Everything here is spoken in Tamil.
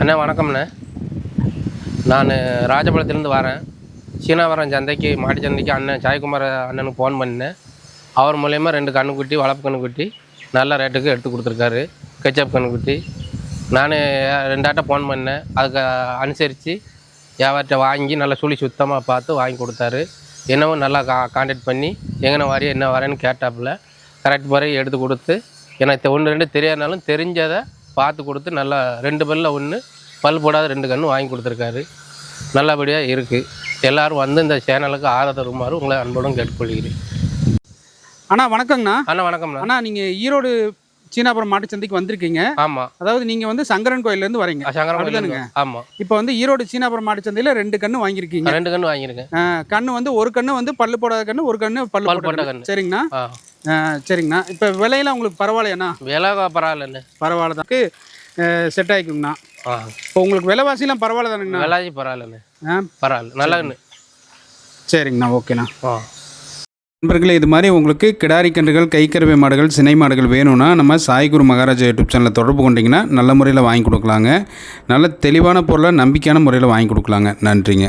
அண்ணா வணக்கம்ண்ணே. நான் ராஜபாளையத்துலேருந்து வரேன். சீனாவரம் சந்தைக்கு மாட்டு சந்தைக்கு அண்ணன் சாய்குமார் அண்ணனுக்கு ஃபோன் பண்ணேன் அவர் மூலயமா ரெண்டு கண்ணுக்குட்டி வளர்ப்பு கண்ணுக்குட்டி நல்ல ரேட்டுக்கு எடுத்து கொடுத்துருக்காரு. கெச்சப் கண்ணுக்குட்டி நான் ரெண்டாட்ட ஃபோன் பண்ணேன் அதுக்கு அனுசரித்து வியாபாரத்தை வாங்கி நல்லா சுழி சுத்தமாக பார்த்து வாங்கி கொடுத்தாரு. என்னவும் நல்லா கா காண்டாக்ட் பண்ணி எங்கே வாரியா என்ன வரேன்னு கேட்டாப்புல. கரெக்ட் முறையை எடுத்து கொடுத்து எனக்கு ஒன்று ரெண்டு தெரியாதனாலும் தெரிஞ்சதை பார்த்து கொடுத்து நல்லா ரெண்டு பல்லில் ஒன்று பல் போடாத ரெண்டு கன்று வாங்கி கொடுத்துருக்காரு. நல்லபடியாக இருக்குது எல்லாரும் வந்து இந்த சேனலுக்கு ஆதரவு தருமாறு உங்களை அன்போடும் கேட்டுக்கொள்கிறேன். அண்ணா வணக்கங்கண்ணா. அண்ணா வணக்கம்ண்ணா. அண்ணா நீங்கள் ஈரோடு சீனாபுரம் மாட்டு சந்தைக்கு வந்திருக்கீங்க. ஆமாம் அதாவது நீங்கள் வந்து சங்கரன் கோயிலேருந்து வரீங்க. சங்கரம் அப்படிதானுங்க? ஆமாம் இப்போ வந்து ஈரோடு சீனாபுரம் மாட்டு சந்தையில் ரெண்டு கன்று வாங்கியிருக்கீங்க. ரெண்டு கன்று வாங்கியிருக்கேன். கன்று வந்து ஒரு கன்று வந்து பல்லு போடாத கன்று ஒரு கன்று பல்லு கன்று கன்று. சரிங்கண்ணா. சரிங்கண்ணா. இப்போ விலையெல்லாம் உங்களுக்கு பரவாயில்லையாண்ணா? விலை பரவாயில்ல தான் செட் ஆகிக்குங்கண்ணா இப்போ உங்களுக்கு விலைவாசிலாம் பரவாயில்ல தானுங்கண்ணா விலாஜி பரவாயில்லண்ணே. ஆ? பரவாயில்ல நல்ல கன்று சரிங்கண்ணா ஓகேண்ணா. ஆ. நண்பர்களே இது மாதிரி உங்களுக்கு கிடாரி கன்றுகள் கைக்கருவை மாடுகள் சினை மாடுகள் வேணும்னா நம்ம சாய்குரு மகாராஜா யூடியூப் சேனலில் தொடர்பு கொண்டீங்கன்னா நல்ல முறையில் வாங்கி கொடுக்கலாங்க. நல்ல தெளிவான பொருளை நம்பிக்கையான முறையில் வாங்கி கொடுக்கலாங்க. நன்றிங்க.